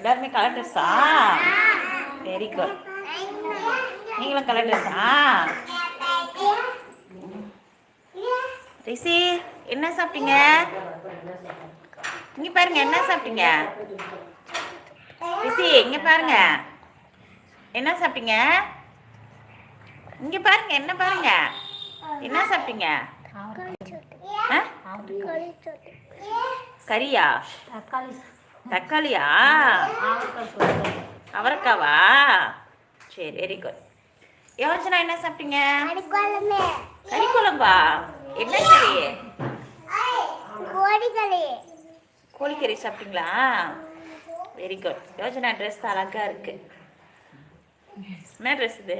எல்லாருமே கலர் ட்ரெஸ்ஸா very good நீங்களும் கலர் ட்ரெஸ்ஸா ரிஷி என்ன சாப்பிட்டீங்க இங்க பாருங்க என்ன சாப்பிட்டீங்க ரிஷி இங்க பாருங்க என்ன சாப்பிட்டீங்க இங்க பாருங்க என்ன பாருங்க என்ன சாப்பிட்டீங்க ஆ? கறியா தக்காளி தக்காளியா? அவரைக்காவா? சரி வெரி குட் யோசனா என்ன சாப்பிட்டீங்க? கறி குழம்பா என்ன கறி? கோழிக்கறி. சாப்பிட்டீங்களா? வெரி குட் யோஜனா ட்ரெஸ் அழகா இருக்கு. என்ன ட்ரெஸ் இது?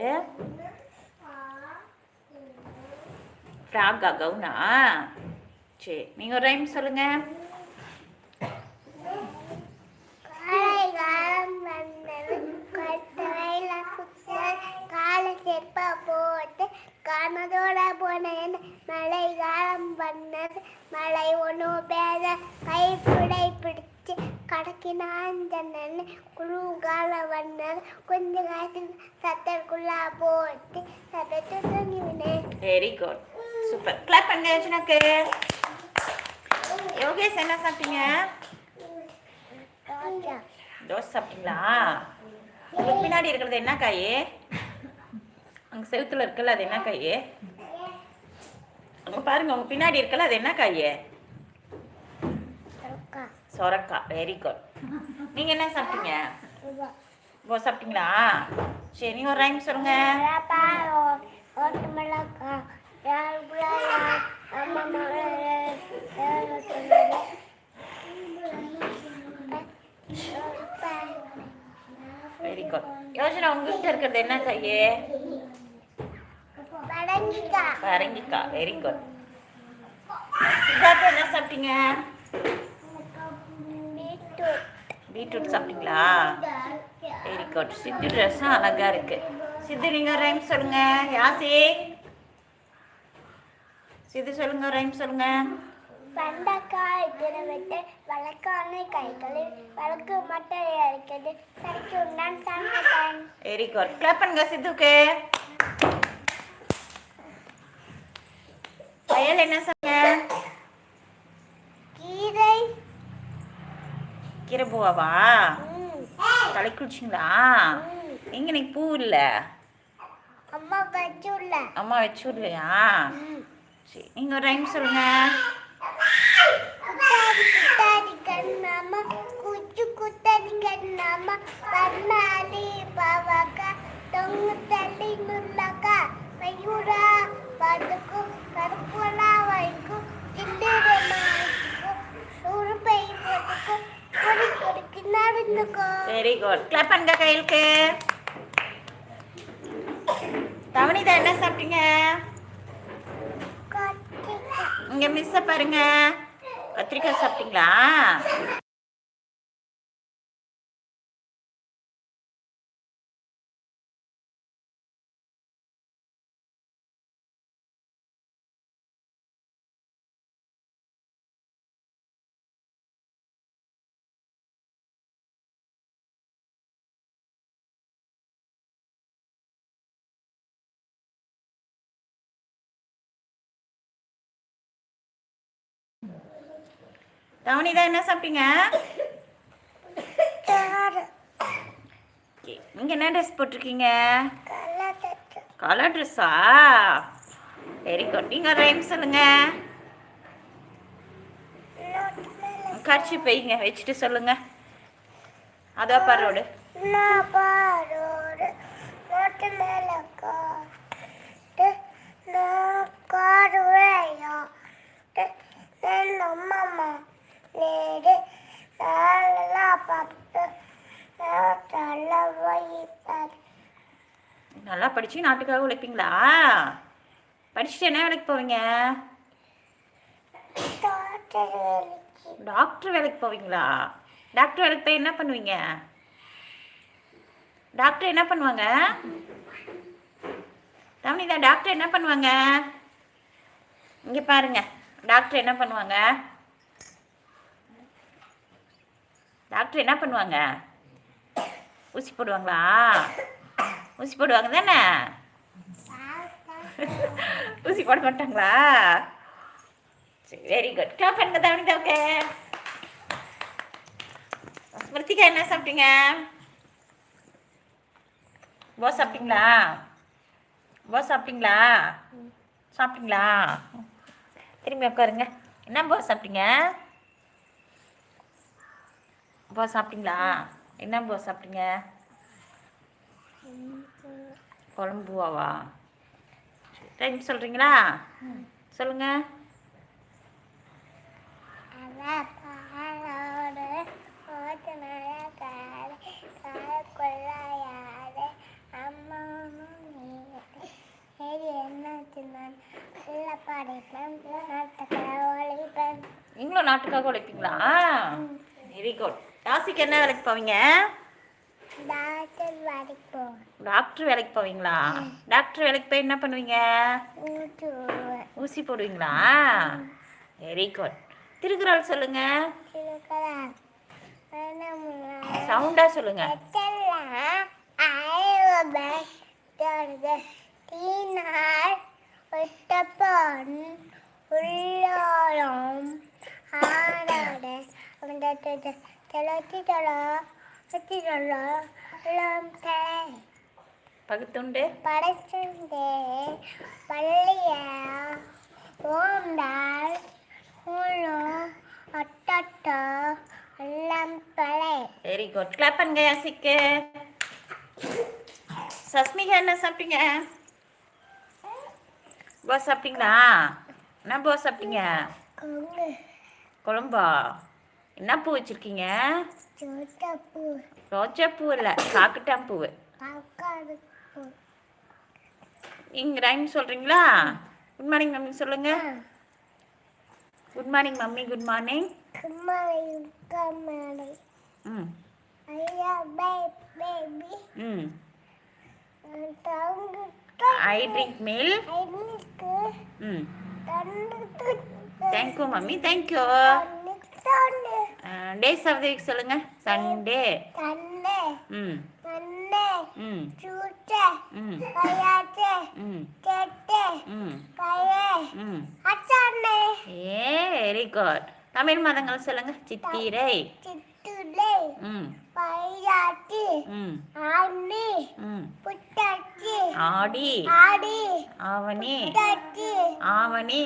ஃப்ராகா கவுனா? சரி நீங்கள் ஒரு ரைம் சொல்லுங்க காலை காலம் வந்தது கட்டளையில காலை செப்ப போட்டு காணதோட போனேன் மழை காலம் வந்தது மழை ஒன்றும் பேத கைப்பிடை பிடிச்சு கடக்கினான் ஜன்னல் குழு காலம் வந்தது கொஞ்ச காசு சத்தற்குள்ளா போட்டு சத்தத்தை தூங்கிவினேன் very good super clap Yogesh என்ன சாப்பிட்டீங்க? தோசை சாப்பிட்டீங்களா உங்களுக்கு பின்னாடி இருக்கிறது என்ன காய்? அங்கே செவுத்துல இருக்குல்ல அது என்ன காய்? அங்கே பாருங்க உங்க பின்னாடி இருக்குல்ல அது என்ன காய்? சொரக்காய் வெரி குட் நீங்க என்ன சாப்பிட்டீங்க? ஓ சாப்பிட்டீங்களா? சரி ஒரு ரைம் சொல்லுங்க. யோஜனா உங்ககிட்ட இருக்கிறது என்ன காய்? பரங்கிக்காய் வெரி குட் என்ன சாப்பிட்டீங்க? பீட்ரூட். பீட்ரூட் சாப்பிட்டீங்களா? வெரி குட் சித்து ட்ரெஸ்ஸும் அழகா இருக்கு. சித்து நீங்க ரைம் சொல்லுங்க. யாசி? சித்து சொல்லுங்க ரைம் சொல்லுங்க. வெண்டைக்காய் தினவிட்டு வழக்கான கைகளில் வழக்கு மட்டை அரைக்கிறது. சரிக்கு உண்டான் சமைப்பேன் வெரி குட் கிளாப் பண்ணுங்க சித்துக்கு வயல் என்ன சொன்னீங்க கீரை. கீரை பூவாவா தலை குளிச்சிங்களா? எங்க இன்னைக்கு பூ இல்லை? அம்மா வச்சுள்ள அம்மா வச்சு சரி நீங்க ஒரு ரைம் சொல்லுங்க. வைக்கும் சிந்தரை மாய்க்கும் நூறு பை போட்டுக்கும் கொடி கொடிக்கு நடந்துக்கும் வெரி குட் கிளாப் பண்ணுங்க கையிலுக்கு தவனிதா என்ன சாப்பிட்டீங்க இங்க மிஸ்ஸை பாருங்க கத்திரிக்காய் சாப்பிட்டீங்களா தவனிதா என்ன சாப்பிட்டீங்க? Okay, நீங்க என்ன ட்ரெஸ் போட்டிருக்கீங்க? கலர் ட்ரெஸ்ஸா வெரி குட் நீங்க ரைம் சொல்லுங்க. கட்சி பைங்க வச்சுட்டு சொல்லுங்க. அதோ பாரோடு நான் காடுவேயா அம்மா நேடு நல்லா படிச்சு நாட்டுக்காக உழைப்பீங்களா? படிச்சுட்டு என்ன வேலைக்கு போவீங்க? டாக்டர் வேலைக்கு. போவீங்களா? டாக்டர் வேலைக்கு போய் என்ன பண்ணுவீங்க? டாக்டர் என்ன பண்ணுவாங்க? தவனிதா டாக்டர் என்ன பண்ணுவாங்க? இங்கே பாருங்க. டாக்டர் என்ன பண்ணுவாங்க? டாக்டர் என்ன பண்ணுவாங்க? ஊசி போடுவாங்களா? ஊசி போடுவாங்க தானே? ஊசி போட மாட்டாங்களா? சரி வெரி குட் கிளாப் பண்ணுங்க தவணி ஓகே ஸ்மிருத்திகா என்ன சாப்பிட்டீங்க? போ சாப்பிட்டீங்களா? போ சாப்பிட்டீங்களா? சாப்பிட்டீங்களா? திரும்பி உட்காருங்க. என்ன போ சாப்பிட்டீங்க? போ சாப்பிட்டீங்களா? என்ன போ சாப்பிட்டீங்க? குழம்புவாவா? டைம் சொல்கிறீங்களா சொல்லுங்க. அவ நீங்களும் நாட்டுக்காக உழைப்பீங்களா? வெரி குட் ராசிக்கு என்ன வேலைக்கு போவீங்க? டாக்டர் வேலைக்கு போவீங்களா? டாக்டர் வேலைக்கு போய் என்ன பண்ணுவீங்க? ஊசி போடுவீங்களா? வெரி குட் திருக்குறள் சொல்லுங்க. சவுண்டா சொல்லுங்க. தீனார் ஒட்டப்பன் உள்ளாரம். ஆடாட அந்த தெளத்தி தொழ உள்ளம் தலை. பகுத்துண்டு. படைச்சந்தே பள்ளிய ஓண்டால் ஊழும் ஒட்டட்ட உள்ளம் தலை. வெரி குட் கிளாப் பண்ணுங்க யாசிக்கு. சஸ்மிகா என்ன சாப்பிட்டீங்க? போ சாப்பிட்டீங்களா என்ன போ சாப்பிட்டீங்க குழம்பா என்ன பூ வச்சிருக்கீங்க ரோஜா பூ இல்லை காக்கட்டான் பூ இங்க ரைம் சொல்றீங்களா குட் மார்னிங் மம்மி சொல்லுங்க good morning mummy good morning கும்மாளையும் கம்மாளை ம் ஐயா பே பேபி ம் தங்கு ஐ ட்ரிங்க் மில் ஐனுக்கு ம் thank you mummy thank you days of the week சொல்லுங்க. சண்டே தண்ணு ம் தண்ணு ம் சூட்டை ம் கையாட்டை ம் கேட்டை ம் கையே ம் அச்சாண்ணே ஏ வெரி குட் தமிழ் மதங்கள் சொல்லுங்க. சித்திரை சித்துளை ம் பையாட்டி ம் ஆண்டி ம் புட்டாச்சி ஆடி. ஆடி. ஆவணி. ஆவணி.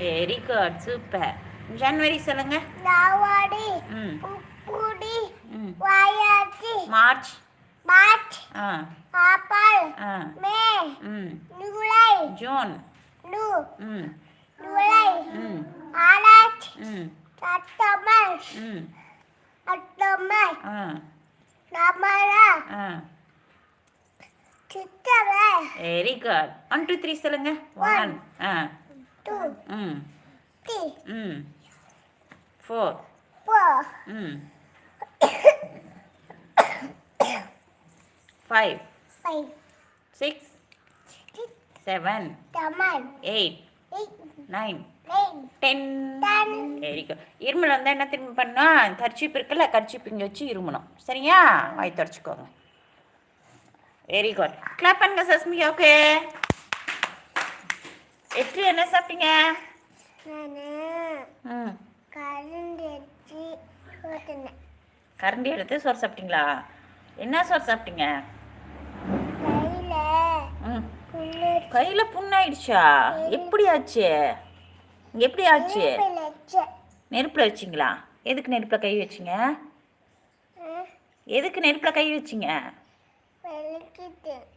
Very good super. ஜனவரி சொல்லுங்க. மார்ச். மார்ச். ஆ. ஆப்பாள். ஆ. மே. ஜூன் நூ ம் ஜூலை ம் ஆகஸ்ட் ம் செப்டம்பர் ம் அக்டோபர் ஆ நவம்பர் ஆ December very good one two three சொல்லுங்க. ஒன் ஆ டூ ம் த்ரீ ம் ஃபோர் ஃபோர் ம் five five six seven eight nine ten. Very good இருமல் வந்தால் என்ன திரும்பி பண்ணோம் கர்ச்சிப்பு இருக்குல்ல கர்ச்சிப்பு இங்கே வச்சு இருமணும். சரியா? வாய் தொடச்சிக்கோங்க. வெரி குட் கிளாப் பண்ணுங்க சஸ்மி ஓகே எட்டு என்ன சாப்பிட்டீங்க? கரண்டி எடுத்து சோறு சாப்பிட்டீங்களா? என்ன சோறு சாப்பிட்டீங்க கையில் ம் புண்ணு கையில் புண்ணாயிடுச்சா? எப்படி ஆச்சு எப்படி ஆச்சு நெருப்பில் வச்சிங்களா? எதுக்கு நெருப்பில் கை வச்சிங்க? எதுக்கு நெருப்பில் கை வச்சிங்க?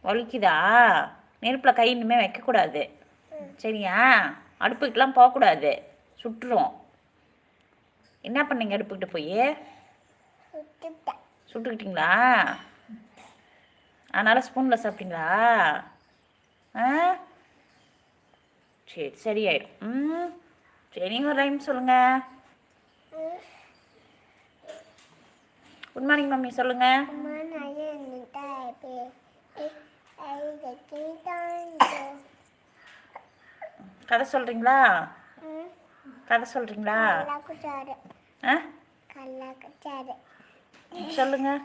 வலிக்குதா. நெருப்பில் கை இனிமே வைக்கக்கூடாது. சரியா? அடுப்புக்கெலாம் போகக்கூடாது. சுட்டுரும். என்ன பண்ணீங்க அடுப்புக்கிட்ட போய்? சுட்டுக்கிட்டீங்களா? அதனால் ஸ்பூனில் சாப்பிட்டீங்களா? சரி சரியாயிடும் ம். சரி ஒரு டைம் சொல்லுங்கள் குட் மார்னிங் மம்மி சொல்லுங்கள் கதை சொல்கிறீங்களா கதை சொல்கிறீங்களா ஆ? சொல்லுங்கள்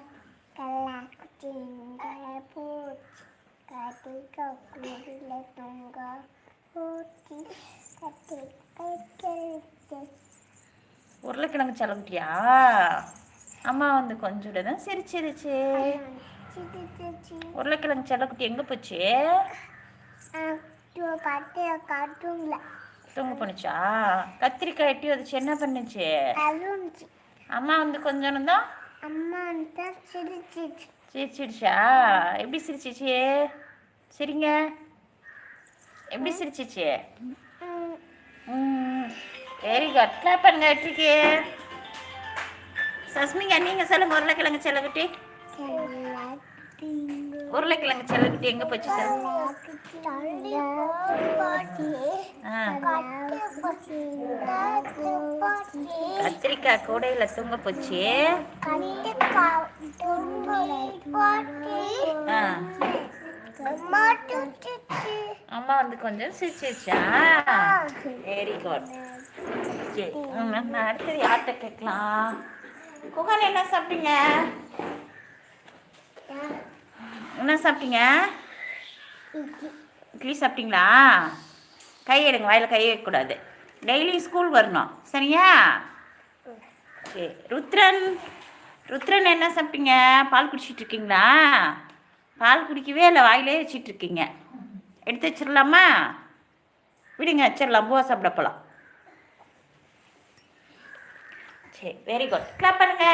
தொங்க பூச்சி கட்டி கைக்கழித்து. உருளைக்கிழங்கு செலவுட்டியா அம்மா வந்து கொஞ்சோட தான் சிரிச்சிருச்சு உருளைக்கிழங்கு செல்லக்குட்டி எங்கே போச்சு? தூங்க போணுச்சா? கத்திரிக்காய் எட்டி வச்சு என்ன பண்ணுச்சு? அம்மா வந்து கொஞ்சம் தான் அம்மா தான் சிரிச்சிச்சு. சிரிச்சிடுச்சா? எப்படி சிரிச்சிச்சு? சரிங்க. எப்படி சிரிச்சிச்சு? வெரி குட் கிளாப் பண்ணுங்க வெற்றிக்கு. சஸ்மிங்க நீங்கள் சொல்லுங்கள் உருளைக்கிழங்கு செல்லக்குட்டி. உருளைக்கிழங்கு செல்லக்குட்டி எங்கே போச்சு சார்? கத்திரிக்காய் கூடையில் தூங்க போச்சு. அம்மா வந்து கொஞ்சம் சிரிச்சிருச்சா? வெரி குட் சரி அடுத்தது யார்கிட்ட கேட்கலாம்? குகன் என்ன சாப்பிட்டீங்க? என்ன சாப்பிட்டீங்க? இட்லி. சாப்பிட்டீங்களா? கை எடுங்க வாயில் கை வைக்கக்கூடாது. டெய்லி ஸ்கூல் வரணும் சரியா? சரி ருத்ரன் ருத்ரன் என்ன சாப்பிட்டீங்க? பால் குடிச்சிட்டு இருக்கீங்களா? பால் குடிக்கவே இல்லை வாயிலே வச்சிட்டு இருக்கீங்க. எடுத்து வச்சிடலாமா? விடுங்க வச்சிடலாம் பூவா சாப்பிட போகலாம் சரி வெரி குட் கிளாப் பண்ணுங்க.